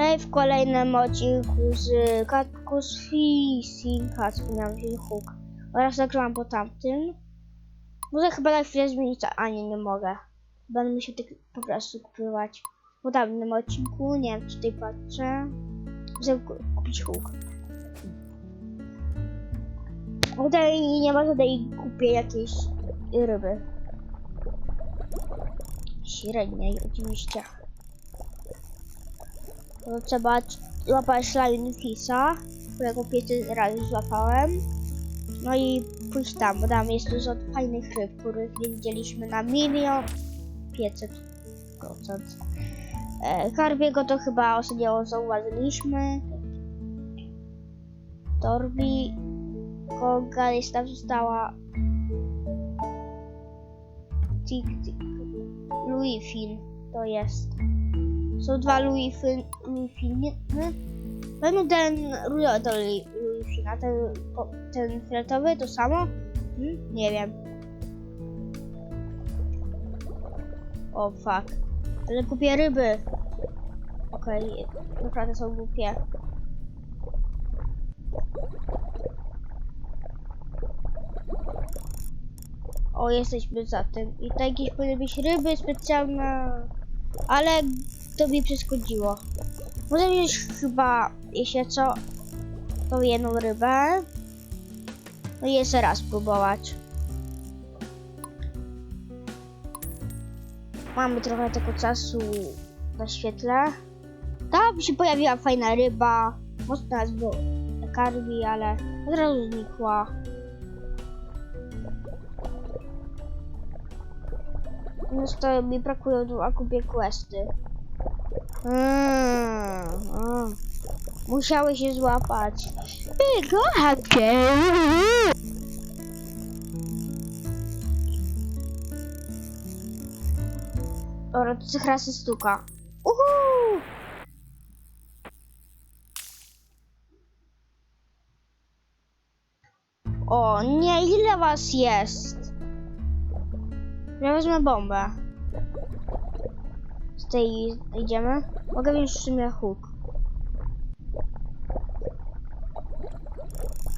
Hej, w kolejnym odcinku z Katkus Fishing Cat, wspomniałem się hook. Oraz nagrałam po tamtym. Może chyba na chwilę zmienić, a nie, nie mogę. Będę musiał tak po prostu kupywać. Po tamtym odcinku, nie wiem, czy tutaj patrzę. Ku- kupić hook. Tutaj nie ma tutaj kupię jakiejś ryby. Średniej oczywiście. To trzeba złapać lionfisa, którego pierwszy raz złapałem. No i pójść tam, bo tam jest dużo fajnych ryb, których widzieliśmy na milion 500 procent. E, Karbiego to chyba ostatnio zauważyliśmy. Torbi, Koga jest tam została. Tik, tik. Louis Fin to jest. Są dwa Louis Fin, Louis Finy. Będą ten to Louis Louis Fin, a ten, ten fioletowy to samo? Hmm? Nie wiem. O fuck. Ale kupię ryby. Okej, naprawdę są głupie. O, jesteśmy za tym. I tutaj jakieś powinny być ryby specjalne. Ale to mi przeszkodziło. Może wziąć chyba, jeśli co, tą jedną rybę. No i jeszcze raz próbować. Mamy trochę tego czasu na świetle. Tam się pojawiła fajna ryba. Mocno nas było karmi, ale od razu znikła. To mi brakują tu akupie questy. Mm, mm. Musiały się złapać. Kocham cię. Dobra, to tych razy stuka. Uhu! O nie, ile was jest? Ja wezmę bombę. Z tej idziemy. Mogę wziąć w sumie huk.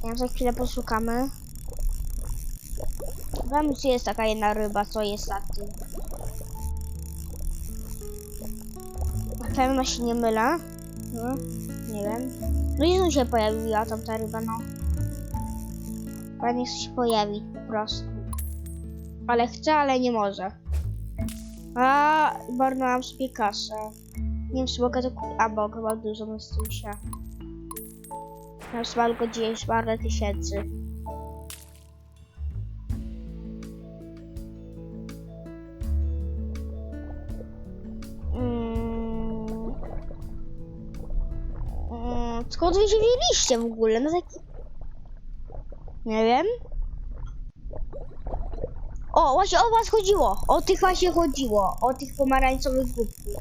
Ja za chwilę poszukamy. Wiem, czy jest taka jedna ryba, co jest za tym. Na pewno się nie mylę. No, nie wiem. No i tu się pojawiła tam ta ryba, no. Chce się pojawić po prostu. Ale chce, ale nie może. A, barnąłem sobie kasę. Nie wiem, czy mogę to kupić. A, bo chyba dużo na się. Mam tylko 10 parę tysięcy. Mm. Mm, Skąd wy się wzięliście w ogóle? No taki... Nie wiem. O, właśnie o was chodziło. O tych właśnie chodziło. O tych pomarańczowych głupków.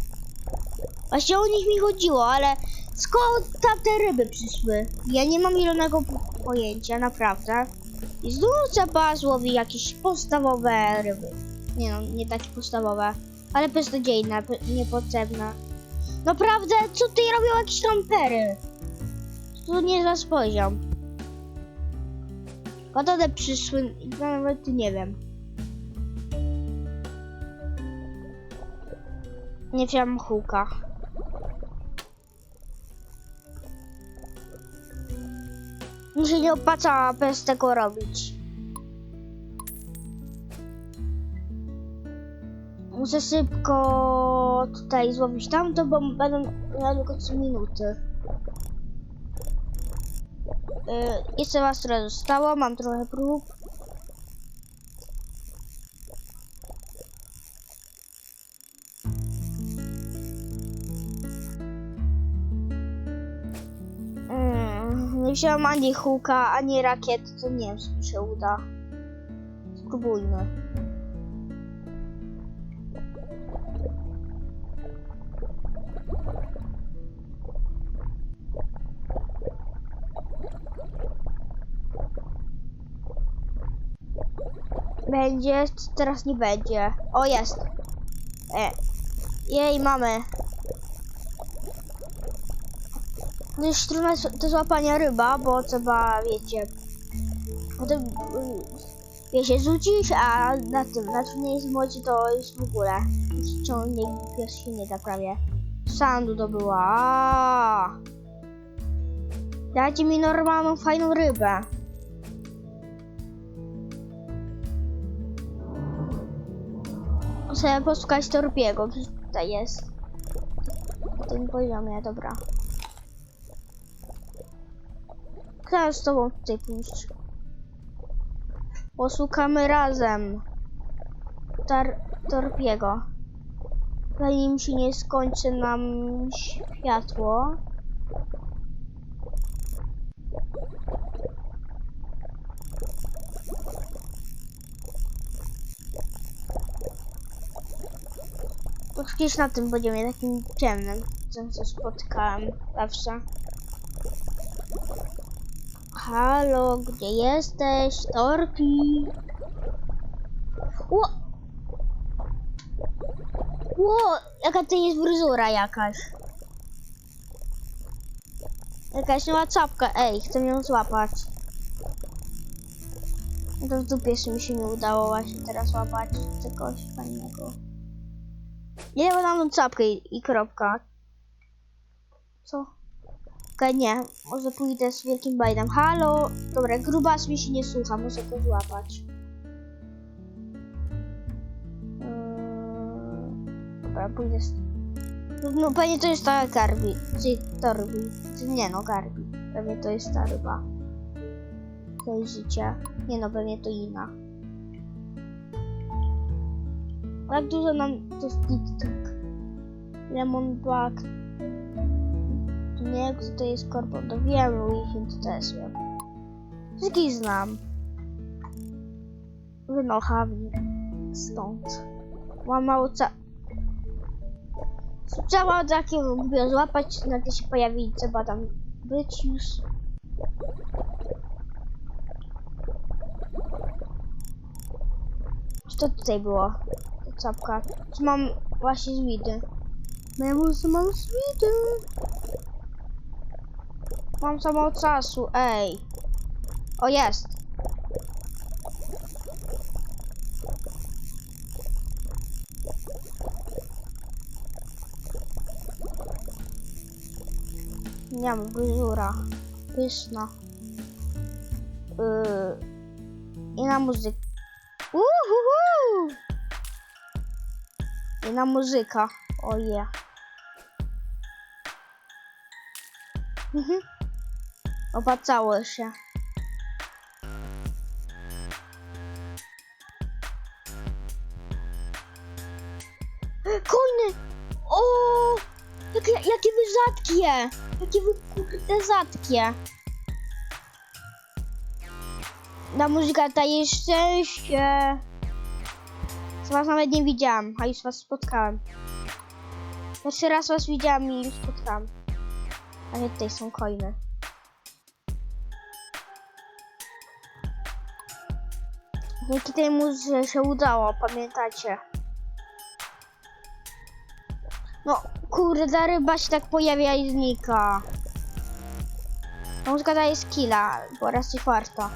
Właśnie o nich mi chodziło, ale skąd tam te ryby przyszły? Ja nie mam zielonego po- pojęcia, naprawdę. I znów trzeba złowić jakieś podstawowe ryby. Nie no, nie takie podstawowe, ale beznadziejne, be- niepotrzebne. Naprawdę, co tutaj robią jakieś rampery? To nie za poziom. Skąd one przyszły? Nawet nie wiem. Nie wziąłem huka. Mi się nie opłaca bez tego robić. Muszę szybko tutaj złowić tamto, bo będą miały tylko 3 minuty. Yy, jeszcze was trochę zostało, mam trochę prób. Wziąłem ani huka, ani rakiet, to nie wiem, czy mi się uda. Spróbujmy. Będzie, teraz nie będzie. O, jest. E. Jej, mamy. Dość trudne s- do złapania ryba, bo trzeba, wiecie, potem, y, wiecie, rzucić, a na tym, na trudniejszym modzie to jest w ogóle ciągnie pies się nie da prawie. Sandu to była. Dajcie mi normalną, fajną rybę. Muszę poszukać torpiego, tutaj jest. Na tym poziomie, dobra. Chcę z tobą tutaj pójść. Poszukamy razem. Tar torpiego. Zanim się nie skończy nam światło. Gdzieś na tym poziomie, takim ciemnym, co spotkałem zawsze. Halo, gdzie jesteś? Torpi? Ło! Ło! Jaka to jest fryzura jakaś? Jakaś nowa czapka. Ej, chcę ją złapać. No to w dupie mi się nie udało właśnie teraz łapać czegoś fajnego. Nie mam czapkę i, i kropka. Co? Okej, nie. Może pójdę z wielkim bajdem. Halo! Dobra, grubas mi się nie słucha, muszę to złapać. Yy, Dobra, pójdę z... No pewnie to jest ta Garbi. Czy Torbi. Nie no, Garbi. Pewnie to jest ta ryba. To jest życie. Nie no, pewnie to inna. Jak dużo nam to jest TikTok. Lemon Bug. Nie, kto to jest Korbon, to wiem, to też wiem. Wszystkich znam. Wynochami. Stąd. Mam mało ca... Trzeba takiego głupio złapać, na to się pojawić, trzeba tam być już. Co to tutaj było? Ta czapka. Czy mam właśnie zwidy? Memu, co mam zwidy? Mam za mało czasu, ej. O, jest. Nie mam fryzura. Pyszna. Yy. I na muzykę. Uhuhu! I na muzyka. Oje. Mhm. Opacało się. Kojny! O! Jakie, jakie wy rzadkie! Jakie wy kurde rzadkie! Na muzyka daje szczęście. Z was nawet nie widziałam, a już was spotkałem. Pierwszy raz was widziałam i już spotkałam. A nie tutaj są coiny. Dzięki tej muzyce się udało, pamiętacie? No, kurde, ryba się tak pojawia i znika. Muzyka daje skilla, bo raz i farta.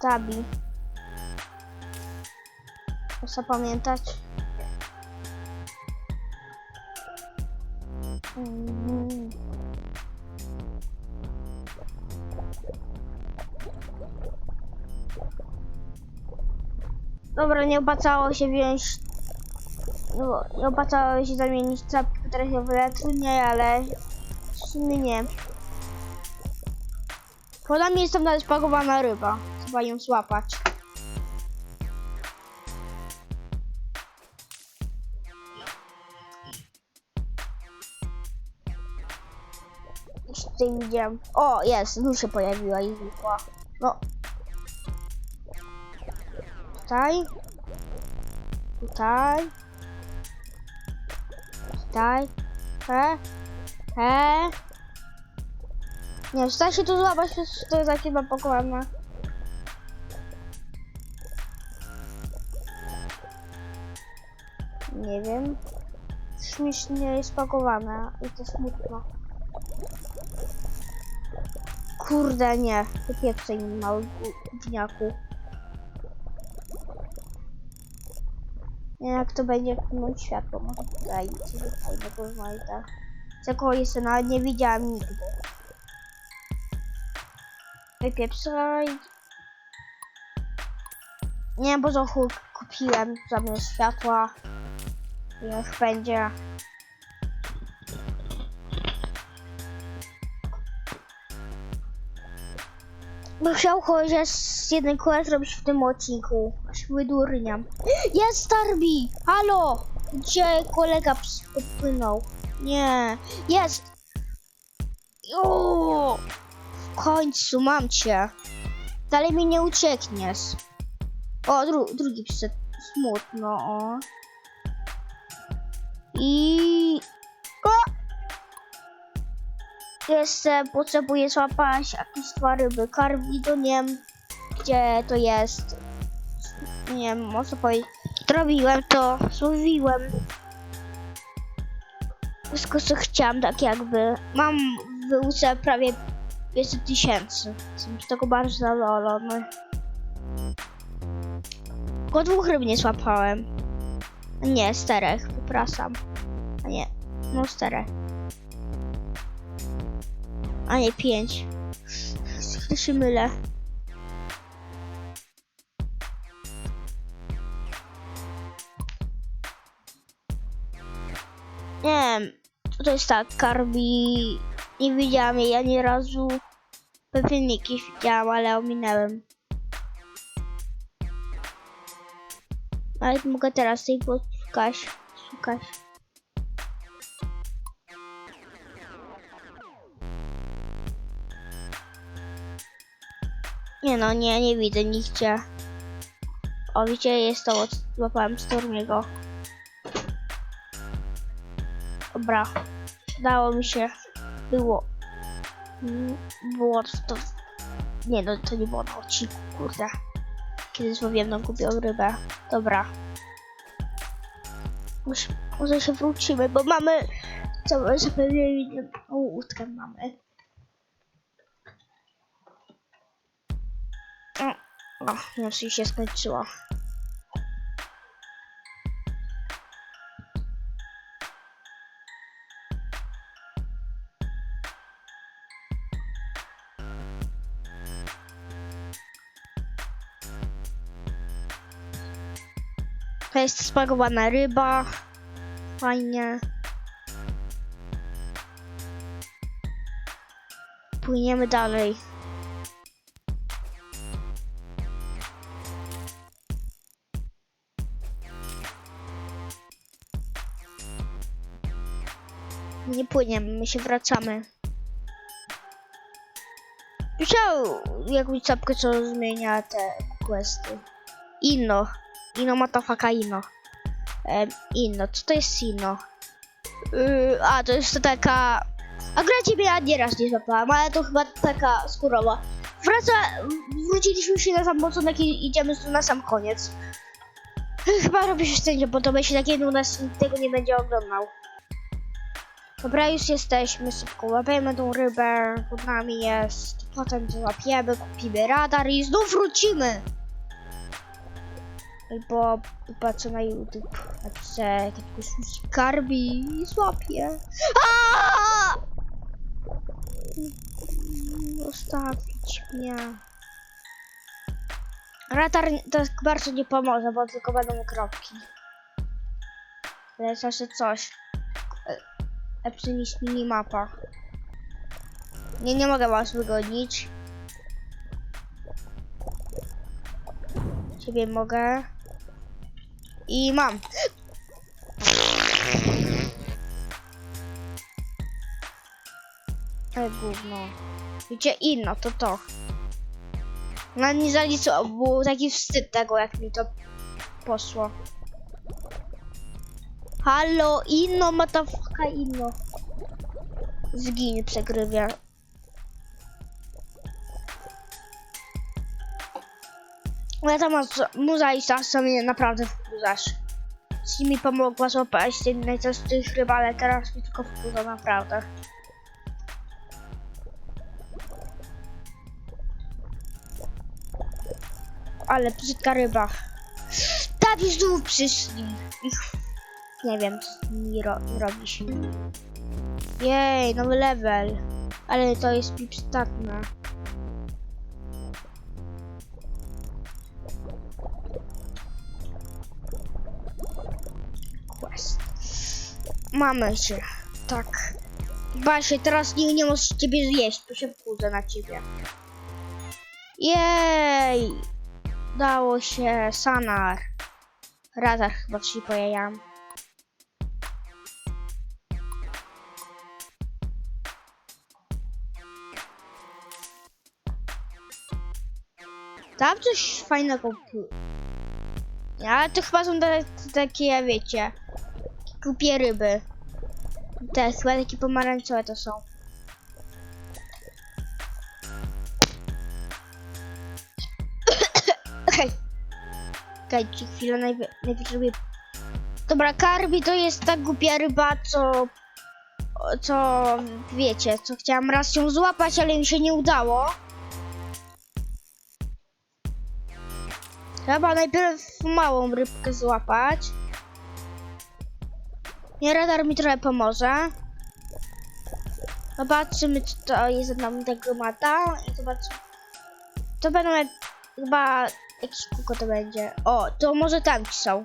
Tabi. Muszę pamiętać. Mm. Dobra, nie opłacało się wziąć. No, nie opłacało się zamienić czapki, które się trudniej, ale w sumie nie. Poza mnie jest tam nawet spakowana ryba. Trzeba ją złapać. Już tutaj widziałem. O, jest, znów się pojawiła i znikła. No. Tutaj. Tutaj. Tutaj. He. He. Nie da się tu złapać, to jest takie napakowane. Nie wiem. śmiesznie jest pakowane i to smutno. Kurde, nie. Wypieprzaj mi mały gu- jak to będzie płynąć światło. Coś fajnego znajdę. Czego jeszcze nawet nie widziałam nigdy. Wypieprzaj. Nie bo za chuj kupiłem zamiast światła. Niech będzie. Bo chciał chociaż jednej kółek zrobić w tym odcinku. Aż wydurniam. Jest Starbi! Halo! Gdzie kolega popłynął? Nie. Jest! O! W końcu mam cię. Dalej mi nie uciekniesz. O, dru drugi przyszedł. Smutno, o. I... Jeszcze potrzebuję złapać jakieś dwa ryby. Karwidoniem. Gdzie to jest? Nie wiem, może powiedzieć. Zrobiłem to, złowiłem. Wszystko co chciałam, tak jakby. Mam wyłce prawie 500 tysięcy. Jestem z tego bardzo zadowolony. Tylko dwóch ryb nie złapałem. Nie, czterech, przepraszam. A nie, no czterech. A nie, pięć. Chyba się mylę. Nie wiem, to jest tak, Karbi... Nie widziałam jej ani razu. Filmiki widziałam, ale ominęłem. Ale mogę teraz tej poszukać. Szukać. Nie no, nie, nie widzę nigdzie. O, widzicie, jest to, złapałem Stormiego. Dobra, udało mi się. Było. Mm, Było to... Nie no, to nie było na odcinku, kurde. Kiedy złowiłem tą kupią rybę. Dobra. Może, może się wrócimy, bo mamy całe zapewnienie łódkę mamy. O, już się skończyło. To jest spagowana ryba. Fajnie. Płyniemy dalej. Płyniemy, my się wracamy. Wziął jakąś czapkę, co zmienia te questy. Inno. Ino matafaka Ino. Em, Inno, co to jest Ino? Yy, a, to jest to taka... A gra ciebie ja nieraz nie złapałam, ale to chyba taka skórowa. Wraca... Wróciliśmy się na sam początek i idziemy tu na sam koniec. Chyba robi się szczęście, bo to będzie takie u nas nikt tego nie będzie oglądał. Dobra, już jesteśmy, szybko łapiemy tą rybę, pod nami jest, potem złapiemy, kupimy radar i znów wrócimy! Albo patrzę na YouTube, napiszę jakiegoś skarbi i złapię. Aaaa! Zostawić mnie. Radar to bardzo nie pomoże, bo tylko będą kropki. Ale zawsze coś. Lepszy niż minimapa. Nie, nie mogę was wygonić. Ciebie mogę. I mam. Ale gówno. Wiecie, inno, to to. No nie zaliczyło, był taki wstyd tego, jak mi to poszło. Halo, inno, matafaka, inno. Zginie przegrywie. Ale ta muza- i czas mnie naprawdę wkurzasz. Ci mi pomogła złapać ten najczęstszych ryb, ale teraz mi tylko wpływa naprawdę. Ale brzydka ryba. Tak już znów przyszli. Nie wiem, co nimi ro robić. Jej, nowy level. Ale to jest mi. Quest. Mamy cię. Tak. Basie, teraz nie może ciebie zjeść, bo się wkurzę na ciebie. Jej! Dało się, Sanar. Radar chyba ci pojajam. Tam coś fajnego pły- Ale to chyba są te, takie, wiecie, głupie ryby. Te chyba takie pomarańczowe to są. Hej. Czekajcie chwilę, najpierw. Dobra, karbi to jest ta głupia ryba, co... Co, wiecie, co chciałam raz ją złapać, ale mi się nie udało. Trzeba najpierw małą rybkę złapać. Nie, radar mi trochę pomoże. Zobaczymy, czy to jest tego mata. I zobaczymy. To będą jak, chyba jakieś kółko to będzie. O, to może tam ci są.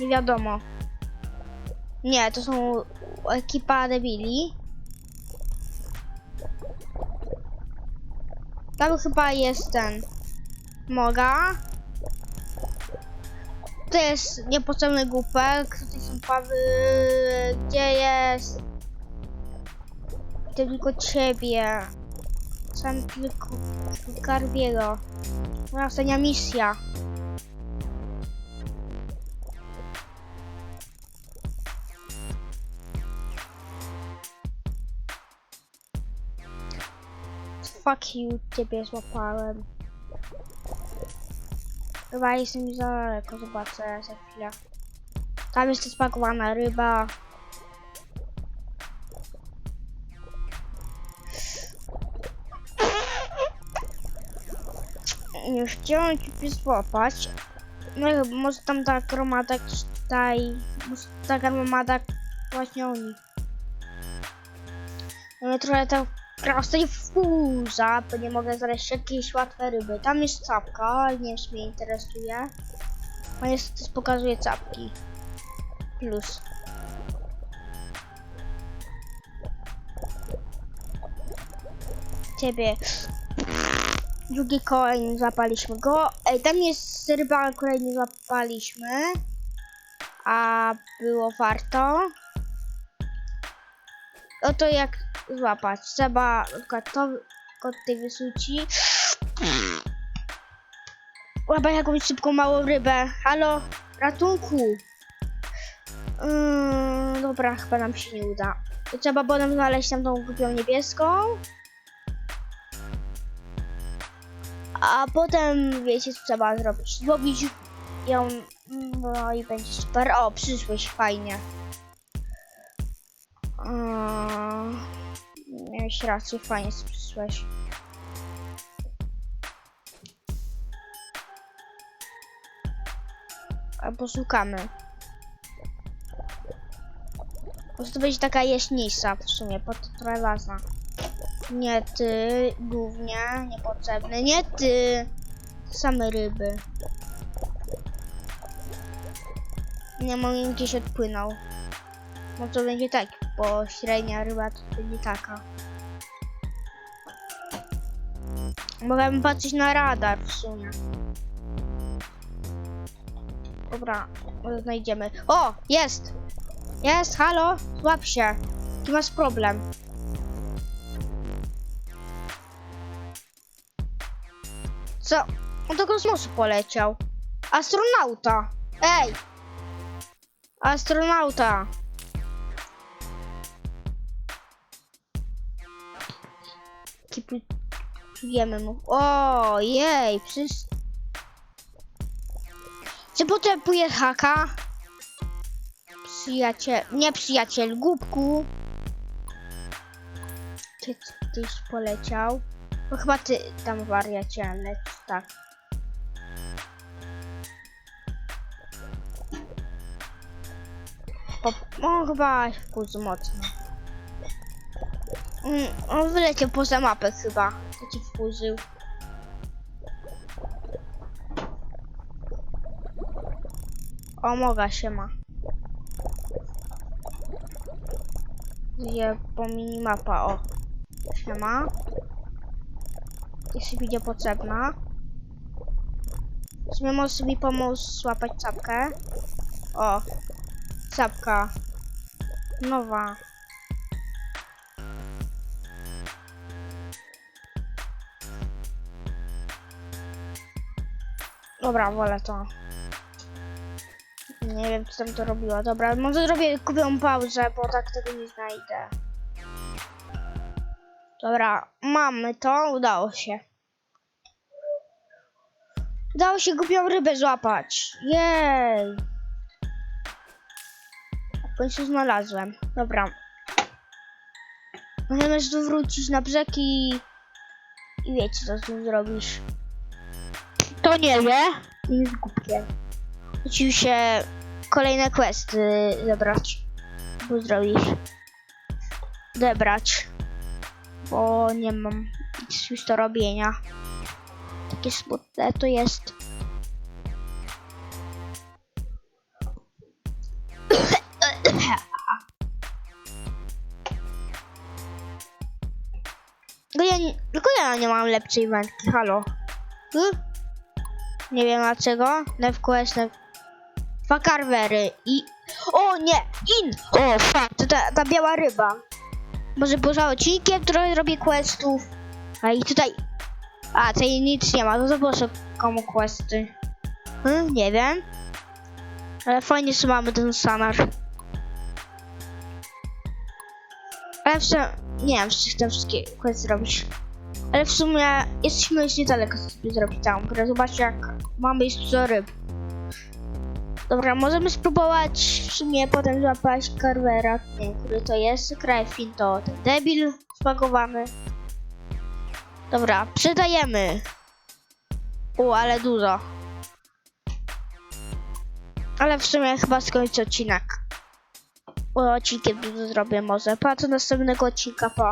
Nie wiadomo. Nie, to są ekipa debili. Tam chyba jest ten. Moga. To jest niepotrzebny głupek. Tutaj są pawy. Gdzie jest? Tylko ciebie. Sam tylko Garbiego. Moja ostatnia misja. Fuck you, ciebie złapałem. Chyba jestem za daleko, zobaczę za chwilę. Tam jest spakowana ryba. Nie chciałem cię złapać. No i może tam ta gromada tutaj. Może ta gromada właśnie oni. No trochę ta ostatnio wkurza, bo nie mogę znaleźć jakieś łatwe ryby. Tam jest czapka, ale nie wiem, czy mnie interesuje. A niestety pokazuje czapki. Plus. Ciebie. Drugi kolejny złapaliśmy go. Ej, tam jest ryba, kolejny złapaliśmy. A było warto. Oto jak złapać. Trzeba na przykład to kod tej wysuci. Łapać jakąś szybką małą rybę. Halo, ratunku. Yy, dobra, chyba nam się nie uda. Trzeba potem znaleźć tam tą głupią niebieską. A potem wiecie co trzeba zrobić. Złowić ją. No i będzie super. O, przyszłeś fajnie. Miałeś rację, fajnie przyszłeś. A poszukamy. Może to będzie taka jaśniejsza w sumie, pod ważna. Nie ty, głównie, niepotrzebny. Nie ty! Same ryby. Nie mogę gdzieś odpłynął. No to będzie tak, bo średnia ryba to będzie taka. Mogę patrzeć na radar w sumie. Dobra, znajdziemy. O, jest! Jest, halo, złap się. Jaki masz problem? Co? On do kosmosu poleciał. Astronauta! Ej! Astronauta! Kipujemy mu. O, jej, przecież... Czy potrzebuje haka? Przyjaciel, nie przyjaciel, głupku. Ty tyś poleciał. No chyba ty tam wariacie, leć, tak. Po, no chyba wkurzył mocno. Mm, on wyleciał poza mapę chyba. To ci wkurzył. O, moga się ma. Je po minimapa, o. Siema. Jeśli będzie potrzebna. W sumie może mi pomóc złapać czapkę. O. Czapka. Nowa. Dobra, wolę to. Nie wiem, co tam to robiło. Dobra, może zrobię, kupię pauzę, bo tak tego nie znajdę. Dobra, mamy to, udało się. Udało się głupią rybę złapać. Jej. W końcu znalazłem. Dobra. Możemy tu wrócić na brzeg i... I wiecie, co z nim zrobisz. To nie wie. Jest głupie. Musił się kolejne questy zebrać. Bo zrobisz. Zebrać. Bo nie mam nic już do robienia. Takie smutne to jest. Tylko ja, tylko ja nie mam lepszej wędki, halo. Hmm? Nie wiem dlaczego. NevQuest, Nev... Dwa karwery i... O nie! In! O fuck, to ta, ta biała ryba. Może poza odcinkiem trochę robię questów. A i tutaj... A, tutaj nic nie ma, to zobaczę komu questy. Hmm, nie wiem. Ale fajnie, że mamy ten sanar. Ale w sumie... Nie wiem, czy chcę wszystkie questy zrobić. Ale w sumie jesteśmy już niedaleko sobie zrobić całą grę. Zobaczcie jak mamy już dużo ryb. Dobra, możemy spróbować w sumie potem złapać Carvera. Nie wiem, który to jest. Krajfin to ten debil spakowany. Dobra, przydajemy. U, ale dużo. Ale w sumie chyba skończę odcinek. Bo odcinkiem dużo zrobię może. Pa, do następnego odcinka, pa.